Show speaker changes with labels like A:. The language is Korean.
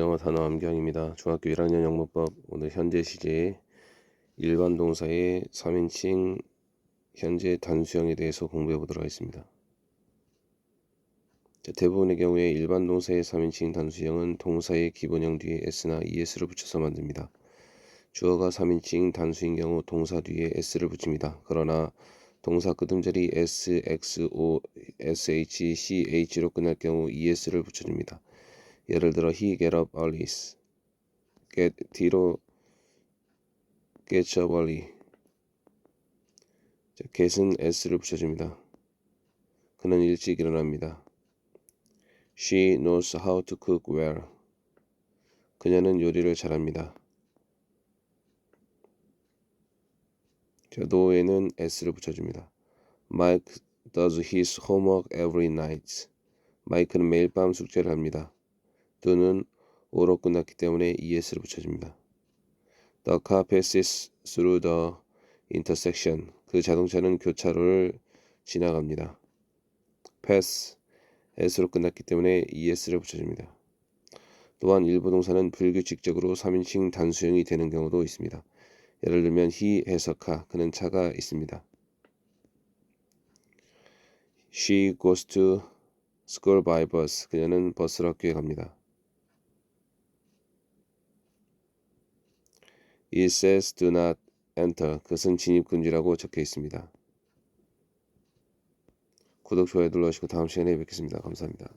A: 영어 단어 암기입니다. 중학교 1학년 영문법 오늘 현재 시제 일반 동사의 3인칭 현재 단수형에 대해서 공부해 보도록 하겠습니다. 자, 대부분의 경우에 일반 동사의 3인칭 단수형은 동사의 기본형 뒤에 s나 es를 붙여서 만듭니다. 주어가 3인칭 단수인 경우 동사 뒤에 s를 붙입니다. 그러나 동사 끄듬자리 s, x, o, sh, ch로 끝날 경우 es를 붙여줍니다. 예를 들어 he get up early, get 뒤로 get up early. 자, get은 s를 붙여줍니다. 그는 일찍 일어납니다. She knows how to cook well. 그녀는 요리를 잘합니다. 자, no에는 s를 붙여줍니다. Mike does his homework every night. 마이크는 매일 밤 숙제를 합니다. 또는 오로 끝났기 때문에 es를 붙여줍니다. The car passes through the intersection. 그 자동차는 교차로를 지나갑니다. pass s로 끝났기 때문에 es를 붙여줍니다. 또한 일부 동사는 불규칙적으로 3인칭 단수형이 되는 경우도 있습니다. 예를 들면 he has a car. 그는 차가 있습니다. She goes to school by bus. 그녀는 버스로 학교에 갑니다. It says do not enter. 그것은 진입 금지라고 적혀 있습니다. 구독, 좋아요 눌러주시고 다음 시간에 뵙겠습니다. 감사합니다.